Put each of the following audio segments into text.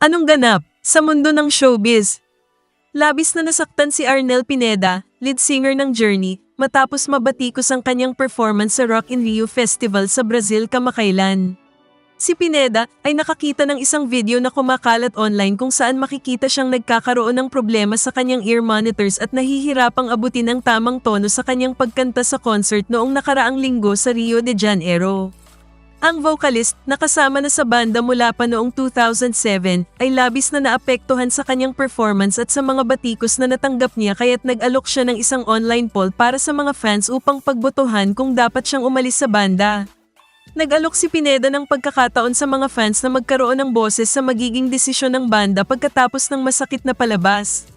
Anong ganap sa mundo ng showbiz? Labis na nasaktan si Arnel Pineda, lead singer ng Journey, matapos mabatikos ang kanyang performance sa Rock in Rio Festival sa Brazil kamakailan. Si Pineda ay nakakita ng isang video na kumakalat online kung saan makikita siyang nagkakaroon ng problema sa kanyang ear monitors at nahihirapang abutin ang tamang tono sa kanyang pagkanta sa concert noong nakaraang linggo sa Rio de Janeiro. Ang vocalist na kasama na sa banda mula pa noong 2007 ay labis na naapektuhan sa kanyang performance at sa mga batikos na natanggap niya kaya't nag-alok siya ng isang online poll para sa mga fans upang pagbotohan kung dapat siyang umalis sa banda. Nag-alok si Pineda ng pagkakataon sa mga fans na magkaroon ng boses sa magiging desisyon ng banda pagkatapos ng masakit na palabas.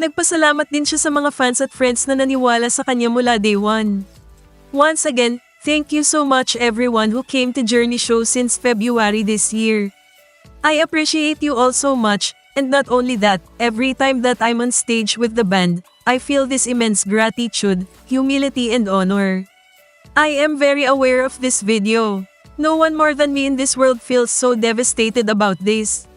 Nagpasalamat din siya sa mga fans at friends na naniwala sa kanya mula day one. Once again, thank you so much everyone who came to Journey Show since February this year. I appreciate you all so much, and not only that, every time that I'm on stage with the band, I feel this immense gratitude, humility and honor. I am very aware of this video. No one more than me in this world feels so devastated about this.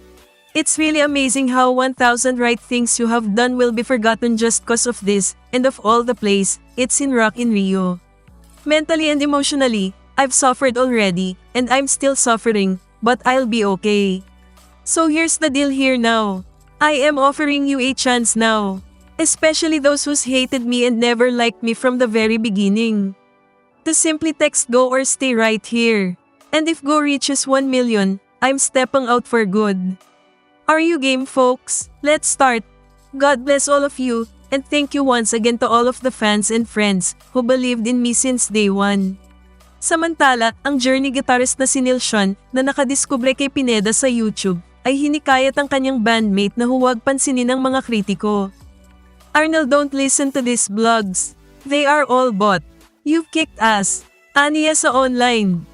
It's really amazing how 1000 right things you have done will be forgotten just cause of this, and of all the place, it's in Rock in Rio. Mentally and emotionally, I've suffered already, and I'm still suffering, but I'll be okay. So here's the deal here now. I am offering you a chance now. Especially those who's hated me and never liked me from the very beginning. To simply text go or stay right here. And if go reaches 1 million, I'm stepping out for good. Are you game folks? Let's start. God bless all of you, and thank you once again to all of the fans and friends who believed in me since day one. Samantala, ang journey guitarist na si Neil na nakadiskubre kay Pineda sa YouTube ay hinikayat ang kanyang bandmate na huwag pansinin ng mga kritiko. Arnel don't listen to these blogs. They are all bot. You've kicked ass. Aniya sa online.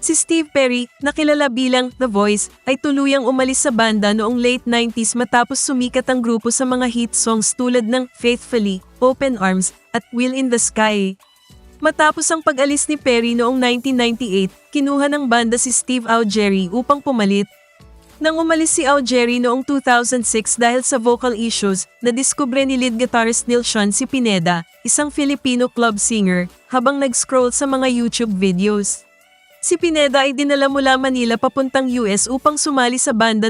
Si Steve Perry, na kilala bilang The Voice, ay tuluyang umalis sa banda noong late 90s matapos sumikat ang grupo sa mga hit songs tulad ng Faithfully, Open Arms, at Wheel in the Sky. Matapos ang pag-alis ni Perry noong 1998, kinuha ng banda si Steve Augeri upang pumalit. Nang umalis si Augeri noong 2006 dahil sa vocal issues, nadiskubre ni lead guitarist Neil Sean si Pineda, isang Filipino club singer, habang nag-scroll sa mga YouTube videos. Si Pineda ay dinala mula Manila papuntang US upang sumali sa banda